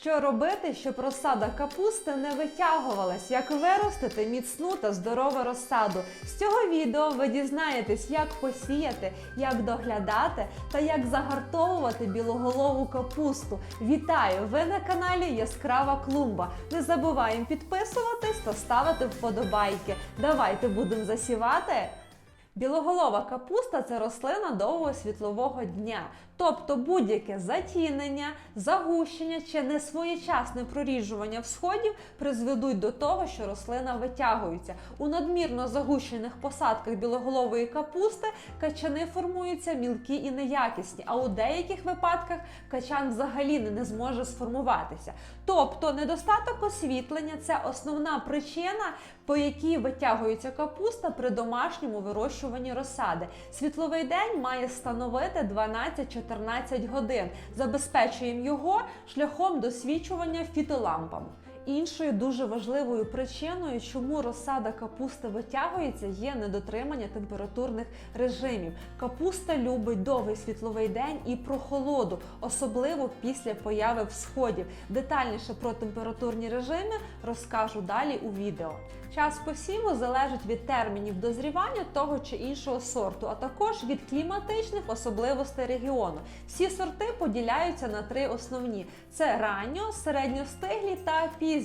Що робити, щоб розсада капусти не витягувалась? Як виростити міцну та здорову розсаду? З цього відео ви дізнаєтесь, як посіяти, як доглядати та як загартовувати білоголову капусту. Вітаю! Ви на каналі Яскрава Клумба. Не забуваємо підписуватись та ставити вподобайки. Давайте будемо засівати. Білоголова капуста це рослина довгого світлового дня, тобто будь-яке затінення, загущення чи несвоєчасне проріджування всходів призведуть до того, що рослина витягується. У надмірно загущених посадках білоголової капусти качани формуються мілкі і неякісні, а у деяких випадках качан взагалі не зможе сформуватися. Тобто недостаток освітлення це основна причина, по якій витягується капуста при домашньому вирощуванні розсади. Світловий день має становити 12-14 годин. Забезпечуємо його шляхом досвідчування фітолампами. Іншою дуже важливою причиною, чому розсада капусти витягується, є недотримання температурних режимів. Капуста любить довгий світловий день і прохолоду, особливо після появи всходів. Детальніше про температурні режими розкажу далі у відео. Час посіву залежить від термінів дозрівання того чи іншого сорту, а також від кліматичних особливостей регіону. Всі сорти поділяються на три основні: це ранньо, середньостиглі та пізні.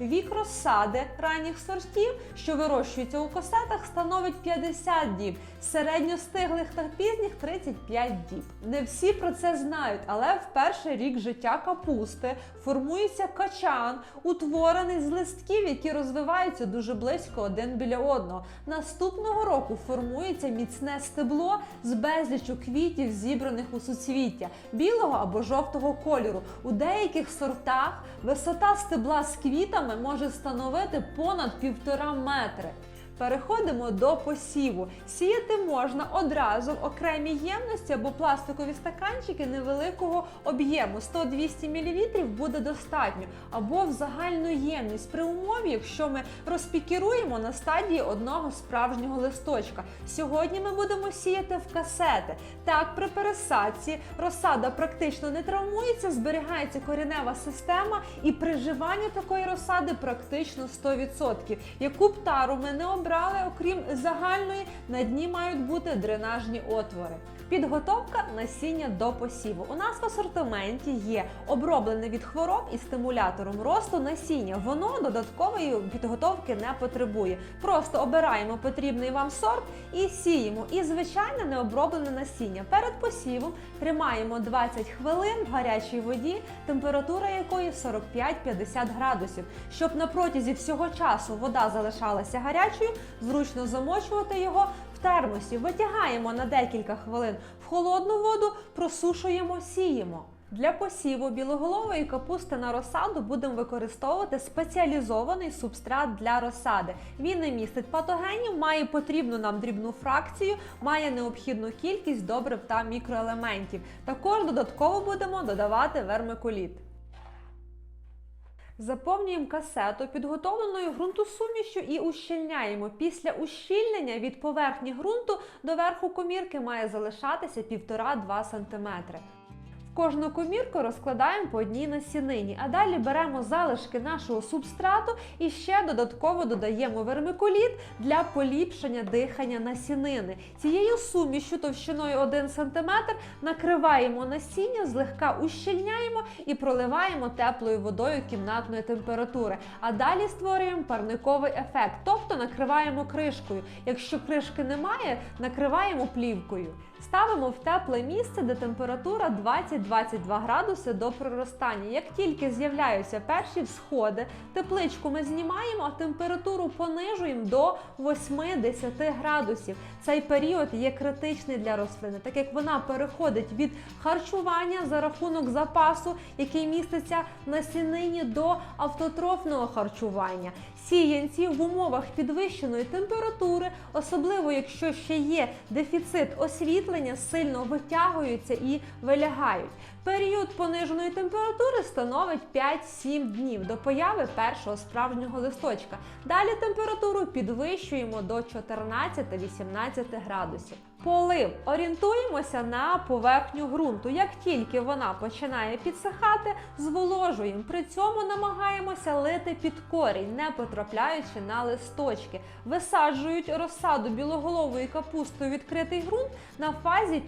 Вік розсади ранніх сортів, що вирощуються у косетах, становить 50 діб, середньостиглих та пізніх 35 діб. Не всі про це знають, але в перший рік життя капусти формується качан, утворений з листків, які розвиваються дуже близько один біля одного. Наступного року формується міцне стебло з безлічу квітів, зібраних у суцвіття білого або жовтого кольору. У деяких сортах висота стебла з квітами може становити понад півтора метри. Переходимо до посіву. Сіяти можна одразу в окремій ємності або пластикові стаканчики невеликого об'єму. 100-200 мл буде достатньо, або в загальну ємність при умові, якщо ми розпікіруємо на стадії одного справжнього листочка. Сьогодні ми будемо сіяти в касети. Так, при пересадці розсада практично не травмується, зберігається коренева система і приживання такої розсади практично 100%. Яку б тару ми не обрали, окрім загальної, на дні мають бути дренажні отвори. Підготовка насіння до посіву. У нас в асортименті є оброблене від хвороб і стимулятором росту насіння. Воно додаткової підготовки не потребує. Просто обираємо потрібний вам сорт і сіємо. І звичайне необроблене насіння. Перед посівом тримаємо 20 хвилин в гарячій воді, температура якої 45-50 градусів. Щоб на протязі всього часу вода залишалася гарячою, зручно замочувати його термосі. Витягаємо на декілька хвилин в холодну воду, просушуємо, сіємо. Для посіву білоголової капусти на розсаду будемо використовувати спеціалізований субстрат для розсади. Він не містить патогенів, має потрібну нам дрібну фракцію, має необхідну кількість добрив та мікроелементів. Також додатково будемо додавати вермикуліт. Заповнюємо касету підготовленою ґрунтосумішю і ущільняємо. Після ущільнення від поверхні ґрунту до верху комірки має залишатися 1,5-2 см. Кожну комірку розкладаємо по одній насінині, а далі беремо залишки нашого субстрату і ще додатково додаємо вермикуліт для поліпшення дихання насінини. Цією сумішю товщиною 1 см накриваємо насіння, злегка ущільняємо і проливаємо теплою водою кімнатної температури. А далі створюємо парниковий ефект, тобто накриваємо кришкою. Якщо кришки немає, накриваємо плівкою. Ставимо в тепле місце, де температура 20-22 градуси до проростання. Як тільки з'являються перші всходи, тепличку ми знімаємо, а температуру понижуємо до 8-10 градусів. Цей період є критичний для рослини, так як вона переходить від харчування за рахунок запасу, який міститься на сінині, до автотрофного харчування. Сіянці в умовах підвищеної температури, особливо якщо ще є дефіцит освітлення, сильно витягуються і вилягають. Період пониженої температури становить 5-7 днів до появи першого справжнього листочка. Далі температуру підвищуємо до 14-18 градусів. Полив орієнтуємося на поверхню ґрунту. Як тільки вона починає підсихати, зволожуємо. При цьому намагаємося лити під корінь, не потрапляючи на листочки. Висаджують розсаду білоголової капусти у відкритий ґрунт на фазі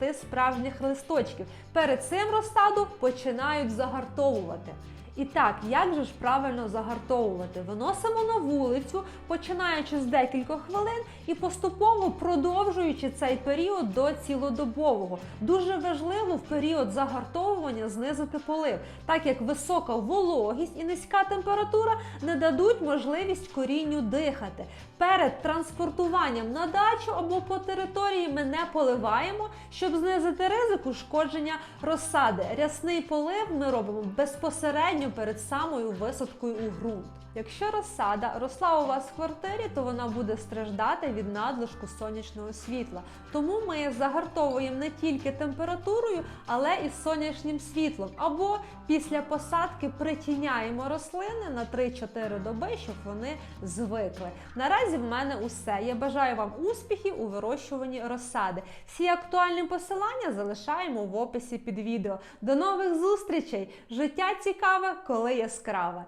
5-6 справжніх листочків. Перед цим розсаду починають загартовувати. І так, як же ж правильно загартовувати? Виносимо на вулицю, починаючи з декількох хвилин і поступово продовжуючи цей період до цілодобового. Дуже важливо в період загартовування знизити полив, так як висока вологість і низька температура не дадуть можливість корінню дихати. Перед транспортуванням на дачу або по території ми не поливаємо, щоб знизити ризик ушкодження розсади. Рясний полив ми робимо безпосередньо перед самою висадкою у ґрунт. Якщо розсада росла у вас в квартирі, то вона буде страждати від надлишку сонячного світла. Тому ми загартовуємо не тільки температурою, але і сонячним світлом. Або після посадки притіняємо рослини на 3-4 доби, щоб вони звикли. Наразі в мене усе. Я бажаю вам успіхів у вирощуванні розсади. Всі актуальні посилання залишаємо в описі під відео. До нових зустрічей! Життя цікаве, коли яскраве!